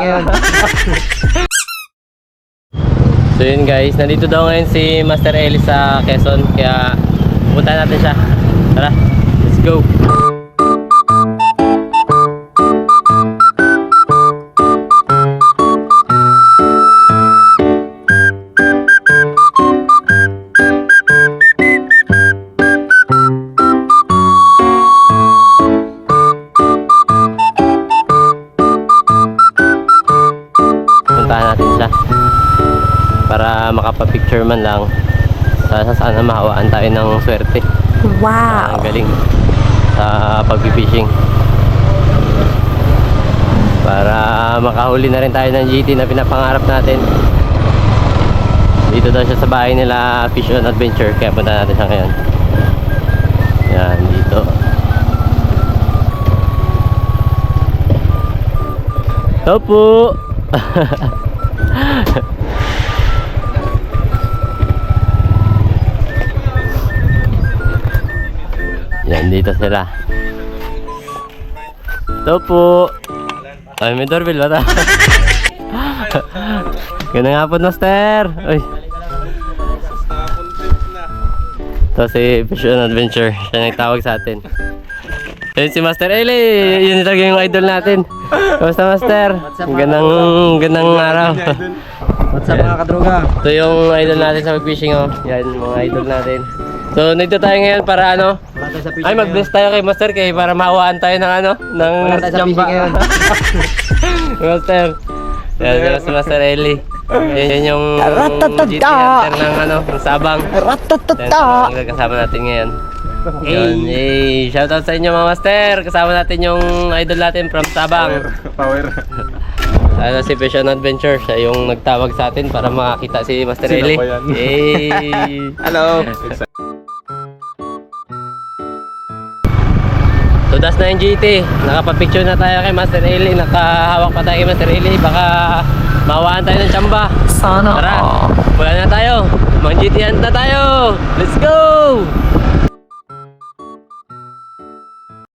Ngayon. So yun guys, nandito daw ngayon si Master Eli sa Quezon kaya punta natin siya. Tara, let's go. Puntahan natin siya. Para makapapicture man lang. Sana sana mahawaan tayo ng swerte. Wow. ang galing. Sa pag-fishing. Para makahuli na rin tayo ng GT na pinapangarap natin. Dito daw siya sa bahay nila Fish on Adventure. Kaya punta natin siya ngayon. Yan dito. Hello po Yan, dito sila. Ito po. Ay, may doorbell ba ta? Ganda nga po, Master. Uy. Ito si Fish Adventure. Siya nagtawag sa atin. Ayun si Master Eli. Yun talaga yung idol natin. Kamusta, Master? Gandang, gandang araw. What's up mga kadroga? Ito yung idol natin sa mag-fishing, oh. Yan, mga idol natin. So, nandito tayo ngayon para ano? Ay, mag-bless tayo kay Master kay para mahawaan tayo ng ano? Ng jamba. Master. Yan, yan si Master Eli. Yan, yan yung. GT Hunter ng ano, ng Sabang. Yan, Ratatata. ang kasama natin ngayon. Yun, hey, shoutout sa inyo mga master. Kasama natin yung idol natin from Sabang. Power. Ano si Fish on Adventure, siya yung nagtawag sa atin para makakita si Master Sino Eli. Hey! Hello. So that's na yung GT. Nakapapicture na tayo kay Master Eli. Nakahawak pa tayo kay Master Eli. Baka mawaan tayo ng tsamba. Sana Tara, wala na tayo. Mang GT hunt na tayo. Let's go!